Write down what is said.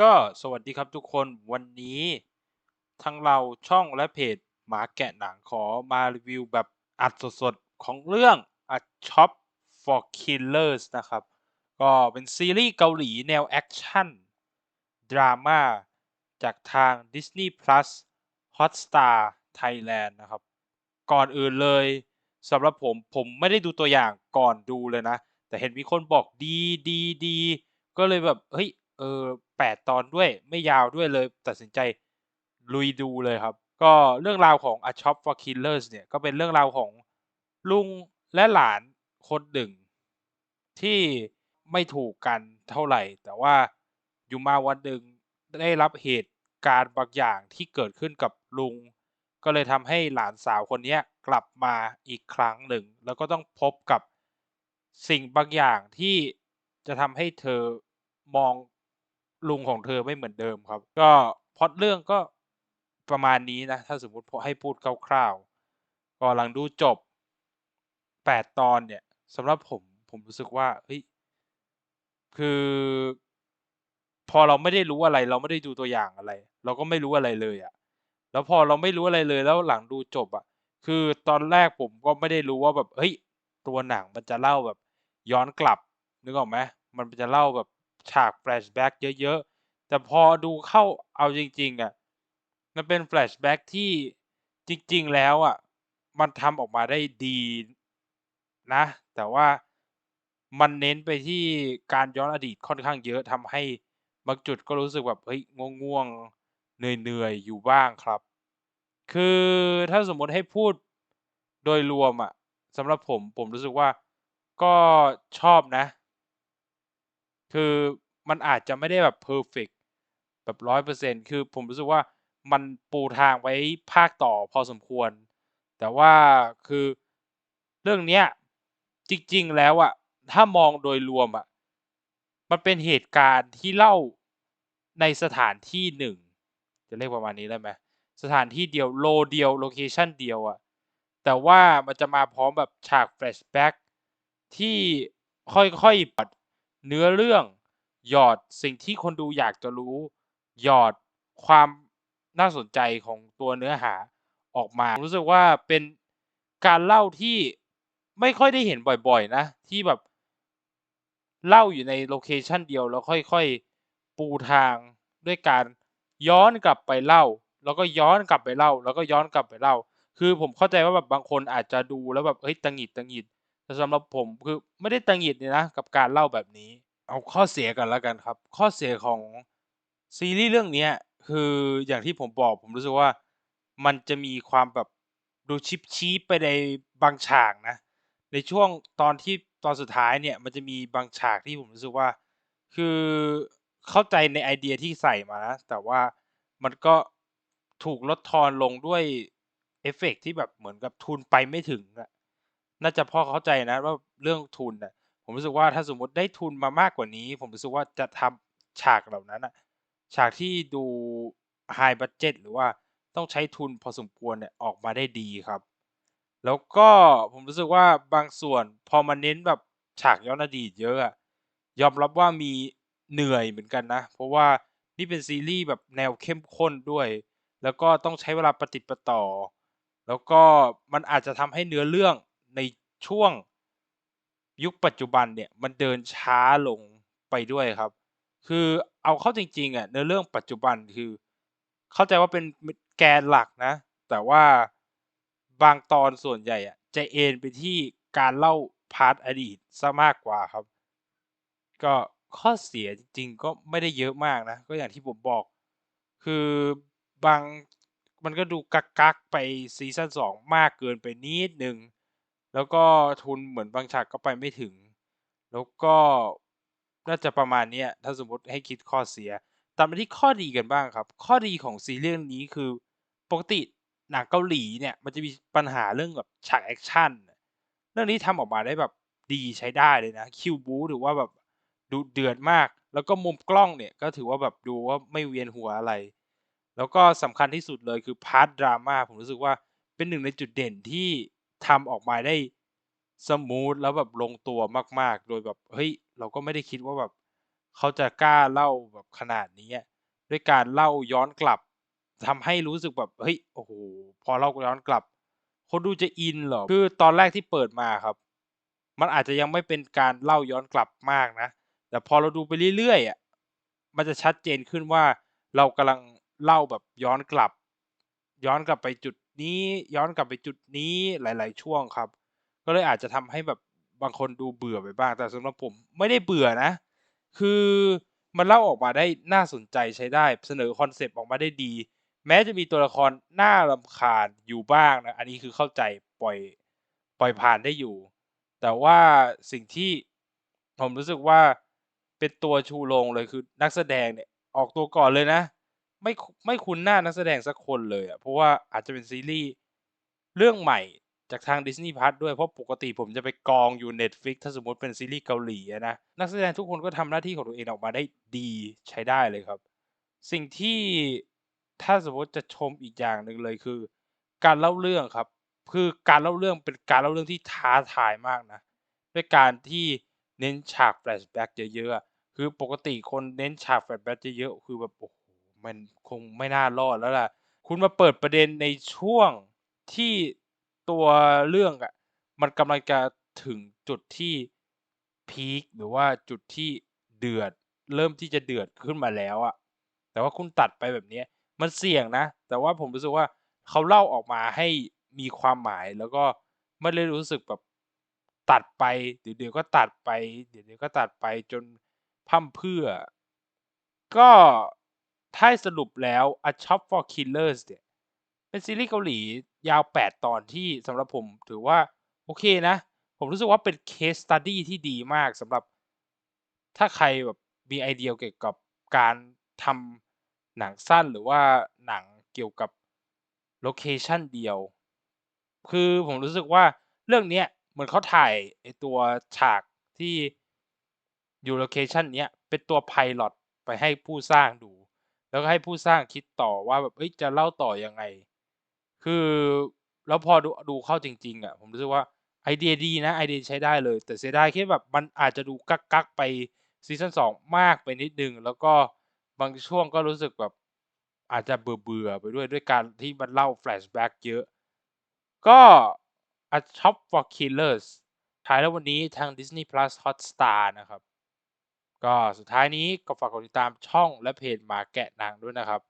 ก็สวัสดีครับทุกคนวันนี้ทั้งเราช่องและเพจหมาแกะหนังขอมารีวิวแบบอัดสดๆ ของเรื่อง A Shop for Killers นะครับ ก็เป็นซีรีส์เกาหลีแนวแอคชั่น ดราม่า จากทาง Disney Plus Hotstar Thailand นะครับ ก่อนอื่นเลยสำหรับผมผมไม่ได้ดูตัวอย่างก่อนดูเลยนะ แต่เห็นมีคนบอกดีดีดีก็เลยแบบ เฮ้ย เออ แปดตอนด้วยไม่ยาวด้วยเลยตัดสินใจลุยดูเลยครับ ก็เรื่องราวของ A Shop for Killers เนี่ยก็เป็นเรื่องราวของลุงและหลานคนหนึ่ง ที่ไม่ถูกกันเท่าไหร่ แต่ว่าอยู่มาวันหนึ่งได้รับเหตุการณ์บางอย่างที่เกิดขึ้นกับลุง ก็เลยทำให้หลานสาวคนนี้กลับมาอีกครั้งหนึ่ง แล้วก็ต้องพบกับสิ่งบางอย่างที่จะทำให้เธอมอง ลุงของเธอไม่เหมือนเดิมครับ ก็พอตเรื่องก็ประมาณนี้นะ ถ้าสมมติให้พูดคร่าวๆก็หลังดูจบแปดตอนเนี่ยสำหรับผมผมรู้สึกว่าเฮ้ยคือ พอเราไม่ได้รู้อะไร เราไม่ได้ดูตัวอย่างอะไร เราก็ไม่รู้อะไรเลยอะแล้วพอเราไม่รู้อะไรเลยแล้วหลังดูจบอะคือตอนแรกผมก็ไม่ได้รู้ว่าแบบเฮ้ยตัวหนังมันจะเล่าแบบ ย้อนกลับนึกออกไหมมันจะเล่าแบบ ฉากแฟลชแบ็กเยอะๆ แต่พอดูเข้าเอาจริง ๆอะมันเป็นแฟลชแบ็กที่จริง ๆ แล้วอะมันทำออกมาได้ดีนะ แต่ว่ามันเน้นไปที่การย้อนอดีตค่อนข้างเยอะทำให้บางจุดก็รู้สึกแบบเฮ้ยง่วงๆเหนื่อยๆ อยู่บ้างครับ คือถ้าสมมติให้พูดโดยรวมอะสำหรับผมผมรู้สึกว่าก็ชอบนะ คือมันอาจจะไม่ได้แบบเพอร์เฟกแบบร้อยเปอร์เซ็นคือผมรู้สึกว่ามันปูทางไว้ภาคต่อพอสมควร แต่ว่าคือเรื่องเนี้ยจริง ๆ แล้วอะถ้ามองโดยรวมอะมันเป็นเหตุการณ์ที่เล่าในสถานที่หนึ่งจะเรียกประมาณนี้ได้ไหมสถานที่เดียวโลเดียวโลเคชันเดียวอะแต่ว่ามันจะมาพร้อมแบบฉากแฟลชแบ็กที่ค่อยๆปัด เนื้อเรื่องหยอดสิ่งที่คนดูอยากจะรู้ หยอดความน่าสนใจของตัวเนื้อหาออกมา รู้สึกว่าเป็นการเล่าที่ไม่ค่อยได้เห็นบ่อยๆ นะ ที่แบบเล่าอยู่ในโลเคชันเดียวแล้วค่อยๆ ปูทางด้วยการย้อนกลับไปเล่า แล้วก็ย้อนกลับไปเล่า แล้วก็ย้อนกลับไปเล่า คือผมเข้าใจว่าแบบบางคนอาจจะดูแล้วแบบเฮ้ยตังหิดตังหิด แต่สำหรับผมคือไม่ได้ตังหิดเนี่ยนะกับการเล่าแบบนี้ เอาข้อเสียกันแล้วกันครับ ข้อเสียของซีรีส์เรื่องนี้คืออย่างที่ผมบอกผมรู้สึกว่ามันจะมีความแบบดูชิปชี้ไปในบางฉากนะ ในช่วงตอนที่ตอนสุดท้ายเนี่ยมันจะมีบางฉากที่ผมรู้สึกว่า คือเข้าใจในไอเดียที่ใส่มานะแต่ว่ามันก็ถูกลดทอนลงด้วยเอฟเฟกที่แบบเหมือนกับทุนไปไม่ถึงอะ น่าจะพอเข้าใจนะว่าเรื่องทุนอะผมรู้สึกว่าถ้าสมมติได้ทุนมามากกว่านี้ ผมรู้สึกว่าจะทำฉากเหล่านั้นอะฉากที่ดูไฮบั d เจ็ตหรือว่าต้องใช้ทุนพอสมควรเนี่ยออกมาได้ดีครับ แล้วก็ผมรู้สึกว่าบางส่วนพอมาเน้นแบบฉากย้อนอดีตเยอะอะยอมรับว่ามีเหนื่อยเหมือนกันนะ เพราะว่านี่เป็นซีรีส์แบบแนวเข้มข้นด้วย แล้วก็ต้องใช้เวลาปฏิดประต่อ แล้วก็มันอาจจะทำให้เนื้อเรื่อง ในช่วงยุคปัจจุบันเนี่ยมันเดินช้าลงไปด้วยครับ คือเอาเข้าจริงๆอะเนื้อเรื่องปัจจุบันคือ เข้าใจว่าเป็นแกนหลักนะ แต่ว่าบางตอนส่วนใหญ่อะจะเอ็นไปที่การเล่าพาร์ทอดีตซะมากกว่าครับ ก็ข้อเสียจริงๆก็ไม่ได้เยอะมากนะ ก็อย่างที่ผมบอก คือบางมันก็ดูกักกักไปซีซั่นสองมากเกินไปนิดนึง แล้วก็ทุนเหมือนบางฉากก็ไปไม่ถึง แล้วก็น่าจะประมาณนี้ถ้าสมมติให้คิดข้อเสีย ตามมาที่ข้อดีกันบ้างครับ ข้อดีของซีรีส์นี้คือปกติหนังเกาหลีเนี่ยมันจะมีปัญหาเรื่องแบบฉากแอคชั่นเรื่องนี้ทำออกมาได้แบบดีใช้ได้เลยนะคิวบูถือว่าแบบดูเดือดมาก แล้วก็มุมกล้องเนี่ยก็ถือว่าแบบดูว่าไม่เวียนหัวอะไร แล้วก็สำคัญที่สุดเลยคือพาร์ทดราม่าผมรู้สึกว่าเป็นหนึ่งในจุดเด่นที่ ทำออกมาได้สมูทแล้วแบบลงตัวมาก ๆ โดยแบบเฮ้ยเราก็ไม่ได้คิดว่าแบบเขาจะกล้าเล่าแบบขนาดนี้ด้วยการเล่าย้อนกลับทำให้รู้สึกแบบเฮ้ยโอ้โฮพอเล่าย้อนกลับ คนดูจะอินเหรอคือตอนแรกที่เปิดมาครับ มันอาจจะยังไม่เป็นการเล่าย้อนกลับมากนะ แต่พอเราดูไปเรื่อยๆอะมันจะชัดเจนขึ้นว่าเรากำลังเล่าแบบย้อนกลับ ย้อนกลับไปจุด นี้ย้อนกลับไปจุดนี้หลาย ๆ ช่วงครับ ก็เลยอาจจะทำให้แบบบางคนดูเบื่อไปบ้าง แต่สำหรับผมไม่ได้เบื่อนะ คือมันเล่าออกมาได้น่าสนใจใช้ได้เสนอคอนเซปต์ออกมาได้ดี แม้จะมีตัวละครน่ารำคาญอยู่บ้างนะอันนี้คือเข้าใจปล่อยปล่อยผ่านได้อยู่ แต่ว่าสิ่งที่ผมรู้สึกว่าเป็นตัวชูโรงเลยคือนักแสดงเนี่ยออกตัวก่อนเลยนะ ไม่ไม่คุ้นหน้านักแสดงสักคนเลยอะเพราะว่าอาจจะเป็นซีรีส์เรื่องใหม่จากทาง Disney Plus ด้วยเพราะปกติผมจะไปกองอยู่ Netflix ถ้าสมมติเป็นซีรีส์เกาหลีนะนักแสดงทุกคนก็ทำหน้าที่ของตัวเองออกมาได้ดีใช้ได้เลยครับ สิ่งที่ถ้าสมมติจะชมอีกอย่างหนึ่งเลยคือ การเล่าเรื่องครับ คือการเล่าเรื่องเป็นการเล่าเรื่องที่ท้าทายมากนะด้วยการที่เน้นฉากแฟลชแบ็กเยอะๆคือปกติคนเน้นฉากแฟลชแบ็กเยอะๆคือแบบโอ้โฮ มันคงไม่น่ารอดแล้วล่ะ คุณมาเปิดประเด็นในช่วงที่ตัวเรื่องอะมันกำลังจะถึงจุดที่พีกหรือว่าจุดที่เดือด เริ่มที่จะเดือดขึ้นมาแล้วอะแต่ว่าคุณตัดไปแบบนี้มันเสี่ยงนะ แต่ว่าผมรู้สึกว่าเขาเล่าออกมาให้มีความหมายแล้วก็ไม่ได้รู้สึกแบบตัดไปเดี๋ยวก็ตัดไปเดี๋ยวก็ตัดไปจนพร่ำเพื่อ ก็ ถ้าสรุปแล้ว A Shop for Killers เนี่ยเป็นซีรีส์เกาหลียาว 8 ตอนที่สำหรับผมถือว่า โอเคนะ ผมรู้สึกว่าเป็น Case Study ที่ดีมากสำหรับ ถ้าใครแบบมีไอเดียเกี่ยวกับการทำหนังสั้นหรือว่าหนังเกี่ยวกับโลเคชันเดียว คือผมรู้สึกว่าเรื่องเนี้ยเหมือนเขาถ่ายไอตัวฉากที่อยู่โลเคชันเนี้ยเป็นตัว Pilot ไปให้ผู้สร้างดู แล้วก็ให้ผู้สร้างคิดต่อว่าแบบเฮ้ยจะเล่าต่อยังไง คือแล้วพอดูดูเข้าจริง ๆอะผมรู้สึกว่าไอเดียดีนะไอเดียใช้ได้เลย แต่เสียดายแค่แบบมันอาจจะดูกักๆไปซีซั่น2มากไปนิดนึง แล้วก็บางช่วงก็รู้สึกแบบอาจจะเบื่อๆไปด้วยด้วยการที่มันเล่าแฟลชแบ็กเยอะ ก็ A Shop for Killers ฉายแล้ววันนี้ทาง Disney Plus Hotstar นะครับ ก็สุดท้ายนี้ก็ฝากกดติดตามช่องและเพจหมาแกะนังด้วยนะครับ